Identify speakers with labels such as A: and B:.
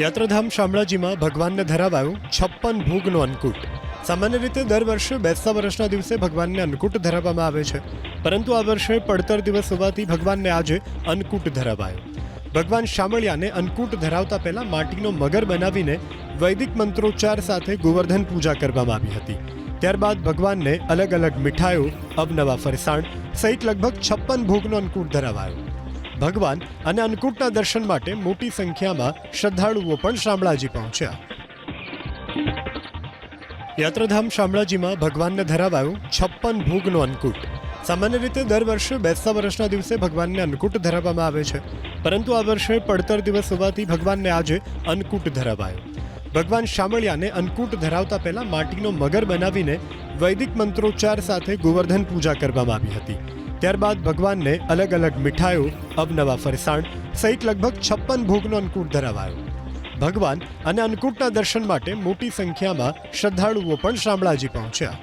A: યાત્રાધામ શામળાજીમાં ભગવાનને ધરાવાયું છપ્પન ભોગનો અન્નકૂટ. સામાન્ય રીતે દર વર્ષે બેસતા વર્ષના દિવસે ભગવાનને અન્નકૂટ ધરાવવામાં આવે છે. પરંતુ આ વર્ષે પડતર દિવસ હોવાથી ભગવાનને આજે અન્નકૂટ ધરાવાયો. ભગવાન શામળિયાને અન્નકૂટ ધરાવતા પહેલા માટીનો મગર બનાવીને વૈદિક મંત્રોચ્ચાર સાથે ગોવર્ધન પૂજા કરવામાં આવી હતી. ત્યારબાદ ભગવાનને અલગ અલગ મીઠાઈઓ અવનવા ફરસાણ સહિત લગભગ છપ્પન ભોગનો અન્નકૂટ ધરાવાયો. ભગવાન અને અન્નકૂટના દર્શન માટે મોટી સંખ્યામાં શ્રદ્ધાળુઓ પણ શામળાજી પહોંચ્યા. યાત્રાધામ શામળાજીમાં ભગવાનને ધરાવાયું છપ્પન ભોગનો અન્નકૂટ. સામાન્ય રીતે દર વર્ષે બેસતા વર્ષના દિવસે ભગવાનને અન્નકૂટ ધરાવવામાં આવે છે. પરંતુ આ વર્ષે પડતર દિવસ હોવાથી ભગવાનને આજે અન્નકૂટ ધરાવાયો. ભગવાન શામળિયાને અન્નકૂટ ધરાવતા પહેલા માટીનો મગર બનાવીને વૈદિક મંત્રોચ્ચાર સાથે ગોવર્ધન પૂજા કરવામાં આવી હતી. ત્યારબાદ ભગવાનને અલગ અલગ મીઠાઈઓ અવનવા ફરસાણ સહિત લગભગ છપ્પન ભોગનો અન્નકૂટ ધરાવાયો. ભગવાન અને અન્નકૂટના દર્શન માટે મોટી સંખ્યામાં શ્રદ્ધાળુઓ પણ શામળાજી પહોંચ્યા.